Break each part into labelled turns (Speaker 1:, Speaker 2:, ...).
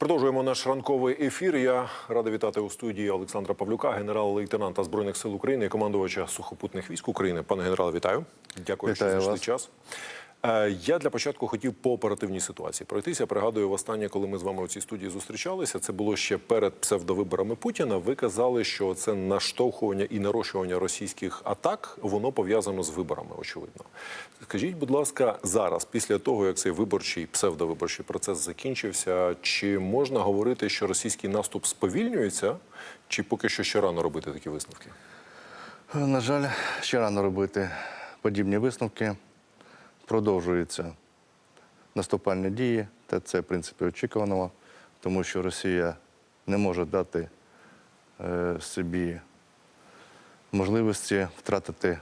Speaker 1: Продовжуємо наш ранковий ефір. Я радий вітати у студії Олександра Павлюка, генерал-лейтенанта збройних сил України, і командувача сухопутних військ України. Пане генерале, вітаю. Дякую,
Speaker 2: Вітаю
Speaker 1: що знайшли час. Е, Я для початку хотів по оперативній ситуації пройтися. Пригадую, востаннє, коли ми з вами у цій студії зустрічалися, це було ще перед псевдовиборами Путіна. Ви казали, що це наштовхування і нарощування російських атак, воно пов'язано з виборами, очевидно. Скажіть, будь ласка, зараз, після того як цей виборчий псевдовиборчий процес закінчився, чи можна говорити, що російський наступ сповільнюється, чи поки що ще рано робити такі висновки?
Speaker 2: На жаль, ще рано робити подібні висновки. Продовжуються наступальні дії, та це, в принципі, очікувано, тому що Росія не може дати е, собі можливості втратити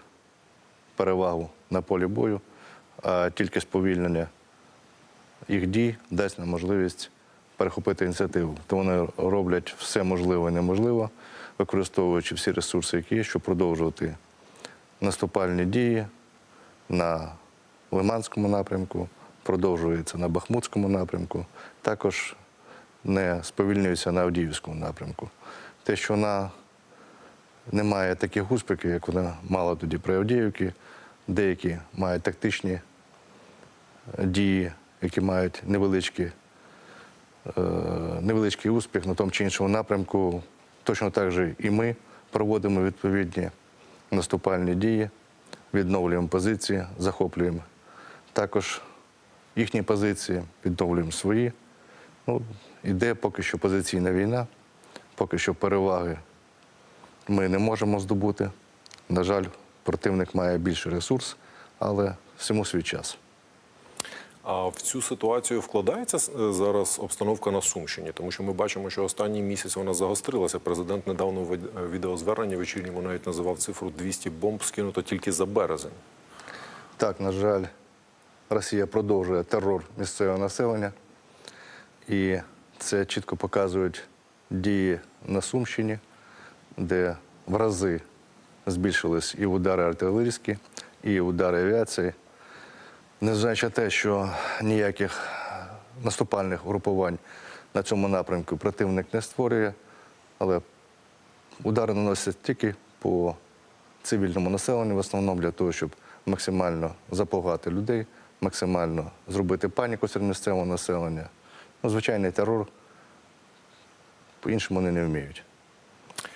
Speaker 2: перевагу на полі бою, а тільки сповільнення їх дій дасть нам можливість перехопити ініціативу. То вони роблять все можливе і неможливе, використовуючи всі ресурси, які є, щоб продовжувати наступальні дії на Лиманському напрямку, продовжується на Бахмутському напрямку, також не сповільнюється на Авдіївському напрямку. Те, що вона не має таких успіхів, як вона мала тоді при Авдіївці, деякі мають тактичні е, дії, які мають невеличкі, е, невеличкий успіх на тому чи іншому напрямку. Точно так же і ми проводимо відповідні наступальні дії, відновлюємо позиції, захоплюємо також їхні позиції, відновлюємо свої. Ну, іде поки що позиційна війна, поки що переваги ми не можемо здобути. На жаль, противник має більший ресурс, але всьому свій час.
Speaker 1: А в цю ситуацію вкладається е, зараз обстановка на Сумщині, тому що ми бачимо, що останній місяць вона загострилася. Президент недавно в відеозверненні вечірньому навіть називав цифру 200 бомб скинуто тільки за березень.
Speaker 2: Так, на жаль, Росія продовжує терор місцевого населення, і це чітко показують дії на Сумщині, де в рази збільшились і удари артилерійські, і удари авіації. Незважаючи на те, що ніяких наступальних групувань на цьому напрямку противник не створює, але удари наносять тільки по цивільному населенню, в основному для того, щоб максимально запугати людей, максимально зробити паніку серед місцевого населення. Ну, звичайний терор по-іншому вони не вміють.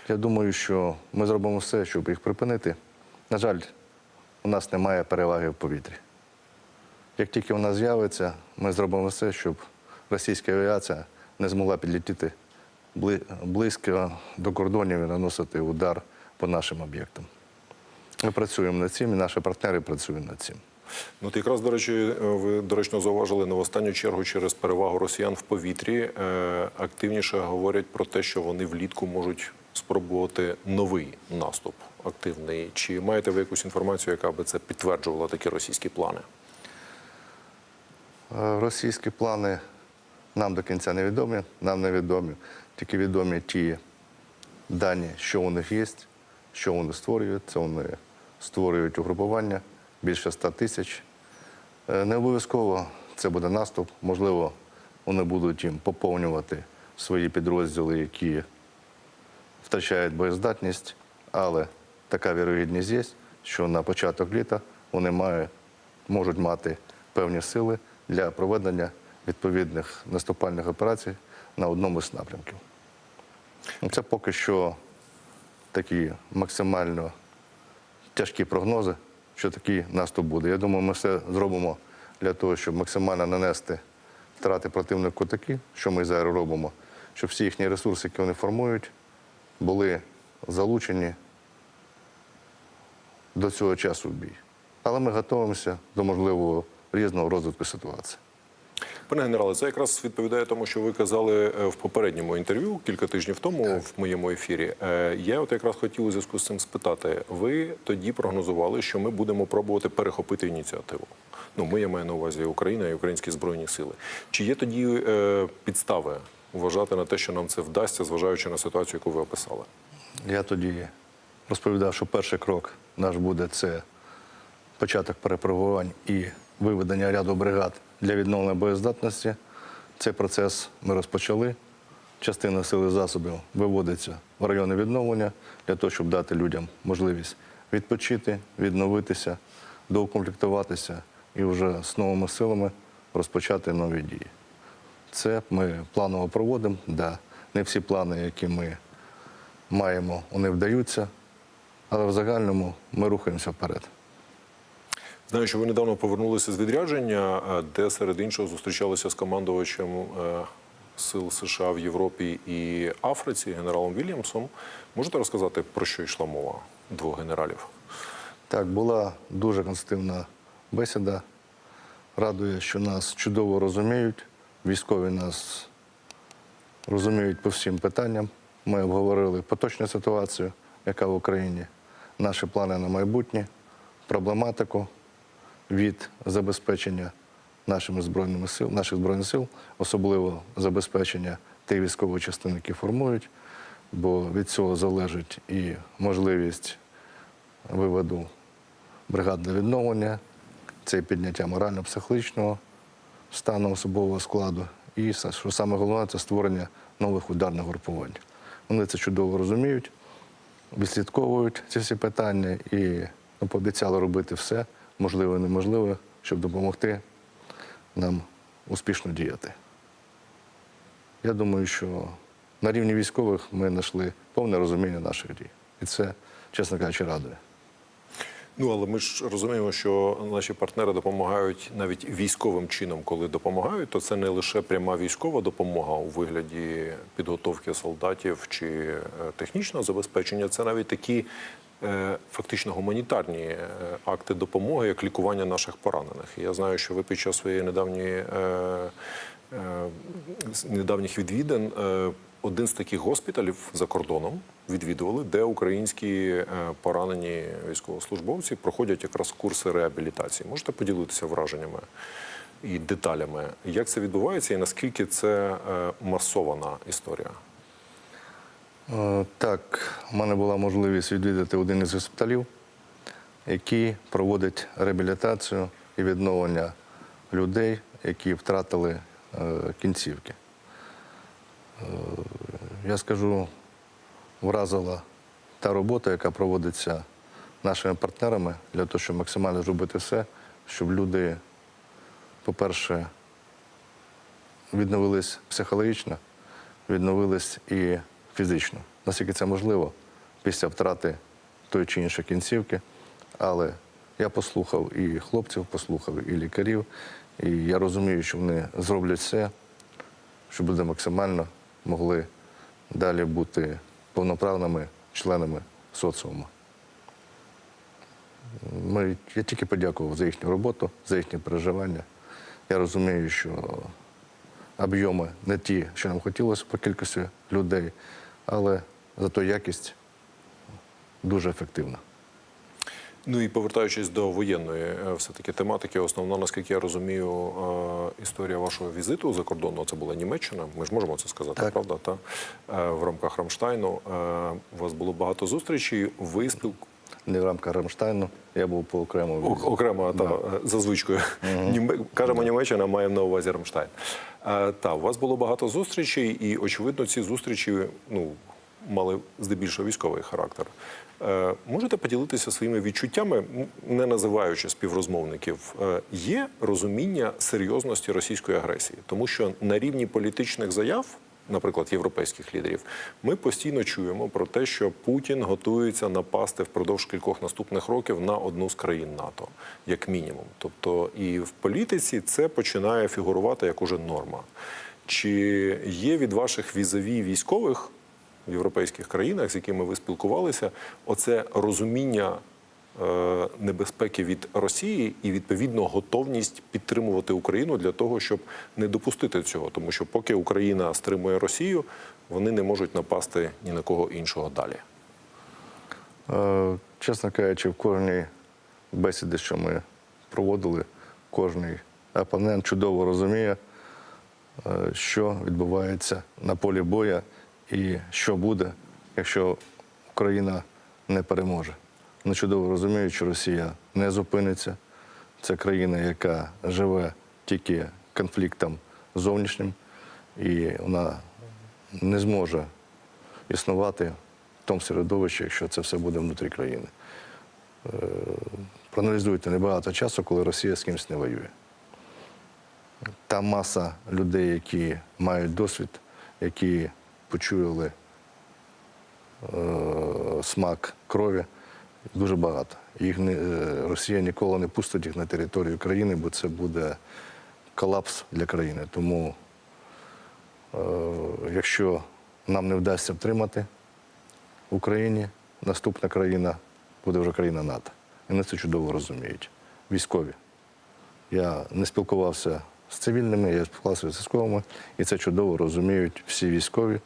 Speaker 2: Я думаю, що ми зробимо все, щоб їх припинити. На жаль, у нас немає переваги в повітрі. Як тільки вона з'явиться, ми зробимо все, щоб російська авіація не змогла підлетіти бли- близько до кордонів і наносити удар по нашим об'єктам. Ми працюємо над цим, і наші партнери працюють над цим.
Speaker 1: Ну, от якраз, до речі, е, ви доречно зауважили не в останню чергу через перевагу росіян в повітрі. е, Активніше говорять про те, що вони влітку можуть спробувати новий наступ активний. Чи маєте ви якусь інформацію, яка би це підтверджувала такі російські плани?
Speaker 2: Е, Російські плани нам до кінця невідомі, нам невідомі. Тільки відомі ті дані, що у них є, що вони створюють. Це вони створюють угрупування більше 100 тисяч. Е, Не обов'язково це буде наступ. Можливо, вони будуть їм поповнювати свої підрозділи, які втрачають боєздатність, але така вірогідність є, що на початок літа вони мають, можуть мати певні сили для проведення відповідних наступальних операцій на одному з напрямків. Ну, Це поки що такі максимально тяжкі прогнози, що такий наступ буде. Я думаю, ми все зробимо для того, щоб максимально нанести втрати противнику такі, що ми зараз робимо, щоб всі їхні ресурси, які вони формують, були залучені до цього часу в бій. Але ми готуємося до можливого різного розвитку ситуації.
Speaker 1: Пане генерале, це якраз відповідає тому, що ви казали е, в попередньому інтерв'ю кілька тижнів тому в моєму ефірі. Е, Я от якраз хотів у зв'язку з цим спитати. Ви тоді прогнозували, що ми будемо пробувати перехопити ініціативу. Ну, ми я маю на увазі Україна і українські збройні сили. Чи є тоді е, підстави вважати на те, що нам це вдасться, зважаючи на ситуацію, яку ви описали?
Speaker 2: Я тоді розповідав, що перший крок наш буде це початок перепробувань і виведення ряду бригад для відновлення боєздатності. Цей процес ми розпочали. Частина сили засобів виводиться в райони відновлення для того, щоб дати людям можливість відпочити, відновитися, доукомплектуватися і вже з новими силами розпочати нові дії. Це ми планово проводимо. Да, не всі плани, які ми маємо, вони вдаються, але в загальному ми рухаємося вперед.
Speaker 1: Знаю, що ви недавно повернулися з відрядження, де серед іншого зустрічалися з командувачем е, сил США в Європі і Африці, генералом Вільямсом. Можете розказати, про що йшла мова двох генералів?
Speaker 2: Так, була дуже конструктивна бесіда. Радує, що нас чудово розуміють. Військові нас розуміють по всім питанням. Ми обговорили поточну ситуацію, яка в Україні, наші плани на майбутнє, проблематику від забезпечення нашими збройними сил, наших збройних сил, особливо забезпечення тих військових частин, які формують, бо від цього залежить і можливість виводу бригад для відновлення, це і підняття морально-психологічного стану особового складу. І що саме головне, це створення нових ударних групувань. Вони це чудово розуміють, відслідковують ці всі питання і ну, пообіцяли робити все, можливе неможливе, щоб допомогти нам успішно діяти. Я думаю, що на рівні військових ми знайшли повне розуміння наших дій. І це, чесно кажучи, радує.
Speaker 1: Ну але ми ж розуміємо, що наші партнери допомагають навіть військовим чином, коли допомагають, то це не лише пряма військова допомога у вигляді підготовки солдатів чи е, технічного забезпечення, це навіть такі фактично гуманітарні е, акти допомоги, як лікування наших поранених. Я знаю, що ви під час своєї недавньої е, е, недавніх відвідин е, один з таких госпіталів за кордоном відвідували, де українські е, поранені військовослужбовці проходять якраз курси реабілітації. Можете поділитися враженнями і деталями, як це відбувається, і наскільки це е, масована історія?
Speaker 2: Е, Так, у мене була можливість відвідати один із госпіталів, який проводить реабілітацію і відновлення людей, які втратили е, кінцівки. Е, Я скажу, вразила та робота, яка проводиться нашими партнерами для того, щоб максимально зробити все, щоб люди, по-перше, відновились психологічно, відновились і фізично. Наскільки це можливо після втрати тої чи іншої кінцівки. Але я послухав і хлопців, послухав, і лікарів, і я розумію, що вони зроблять все, щоб люди максимально могли далі бути повноправними членами соціуму. Ми, я тільки подякував за їхню роботу, за їхнє переживання. Я розумію, що об'єми не ті, що нам хотілося по кількості людей, але зато якість дуже ефективна.
Speaker 1: Ну і повертаючись до воєнної е, все-таки тематики, основна, наскільки я розумію, е, історія вашого візиту за кордону це була Німеччина. Ми ж можемо це сказати,
Speaker 2: Так.
Speaker 1: правда? Та Е, в рамках Рамштайну у вас було багато зустрічей. Ви.
Speaker 2: Не в рамках Рамштайну, я був по окремому.
Speaker 1: Окремо та, е, за звичкою. Німе... Кажемо Німеччина, маємо на увазі Рамштайн. Е, Та у вас було багато зустрічей, і очевидно, ці зустрічі ну мали здебільшого військовий характер. Е, Можете поділитися своїми відчуттями, не називаючи співрозмовників, Е, є розуміння серйозності російської агресії, тому що на рівні політичних заяв. Наприклад, європейських лідерів, ми постійно чуємо про те, що Путін готується напасти впродовж кількох наступних років на одну з країн НАТО, як мінімум. Тобто, і в політиці це починає фігурувати як уже норма. Чи є від ваших візаві військових в європейських країнах, з якими ви спілкувалися, оце розуміння небезпеки від Росії і відповідно готовність підтримувати Україну для того, щоб не допустити цього, тому що поки Україна стримує Росію, вони не можуть напасти ні на кого іншого далі.
Speaker 2: Е, Чесно кажучи, в кожній бесіді, що ми проводили, кожний опонент чудово розуміє, е, що відбувається на полі боя і що буде, якщо Україна не переможе. Вони чудово розуміють, що Росія не зупиниться. Це країна, яка живе тільки конфліктом зовнішнім. і вона не зможе існувати в тому середовищі, якщо це все буде внутрі країни. Е, Проаналізуйте небагато часу, коли Росія з кимось не воює. Та маса людей, які мають досвід, які почули е, смак крові, дуже багато. Їх не, е, Росія ніколи не пустить їх на територію країни, бо це буде колапс для країни. Тому, е, якщо нам не вдасться втримати Україні, наступна країна буде вже країна НАТО. І вони це чудово розуміють. Військові. Я не спілкувався з цивільними, я спілкувався з військовими, і це чудово розуміють всі військові.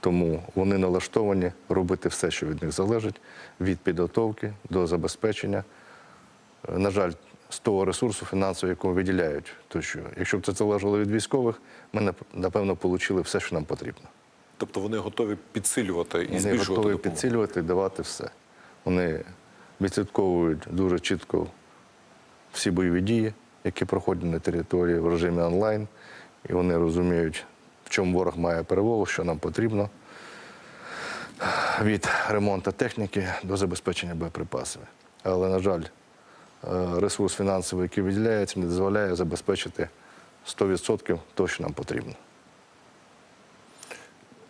Speaker 2: Тому вони налаштовані робити все, що від них залежить, від підготовки до забезпечення. Е, На жаль, з того ресурсу фінансового, якого виділяють. То що, якщо б це залежало від військових, ми напевно отримали все, що нам потрібно.
Speaker 1: Тобто вони готові підсилювати і
Speaker 2: Вони
Speaker 1: збільшувати
Speaker 2: готові
Speaker 1: допомогу.
Speaker 2: підсилювати, давати все. Вони відслідковують дуже чітко всі бойові дії, які проходять на території в режимі онлайн, і вони розуміють, в чому ворог має перевагу, що нам потрібно. Від ремонту техніки до забезпечення боєприпасами. Але, на жаль, е, ресурс фінансовий, який виділяється, не дозволяє забезпечити 100% того, що нам потрібно.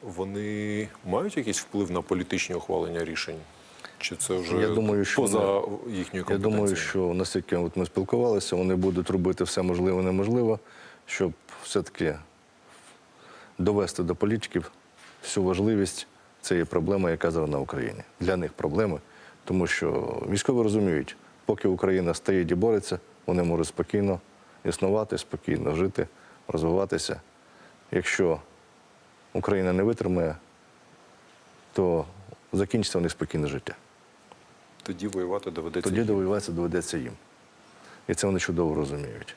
Speaker 1: Вони мають якийсь вплив на політичні ухвалення рішень? Чи це вже
Speaker 2: Я думаю, що
Speaker 1: поза
Speaker 2: вони-
Speaker 1: їхньою
Speaker 2: Я думаю, що наскільки от ми спілкувалися, вони будуть робити все можливе і неможливе, щоб все-таки довести до політиків всю важливість цієї проблеми, яка зараз на Україні. Для них проблеми, тому що військові розуміють, поки Україна стоїть і бореться, вони можуть спокійно існувати, спокійно жити, розвиватися. Якщо Україна не витримає, то закінчиться у них спокійне життя.
Speaker 1: Тоді воювати доведеться.
Speaker 2: Тоді довоюватися доведеться їм. І це вони чудово розуміють.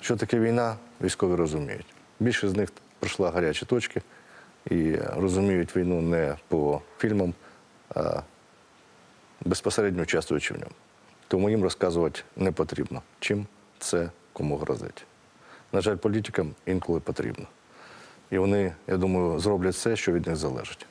Speaker 2: Що таке війна, військові розуміють. Більшість з них пройшла гарячі точки і розуміють війну не по фільмам, а безпосередньо участвуючи в ньому. Тому їм розказувати не потрібно, чим це кому грозить. На жаль, політикам інколи потрібно. І вони, я думаю, зроблять все, що від них залежить.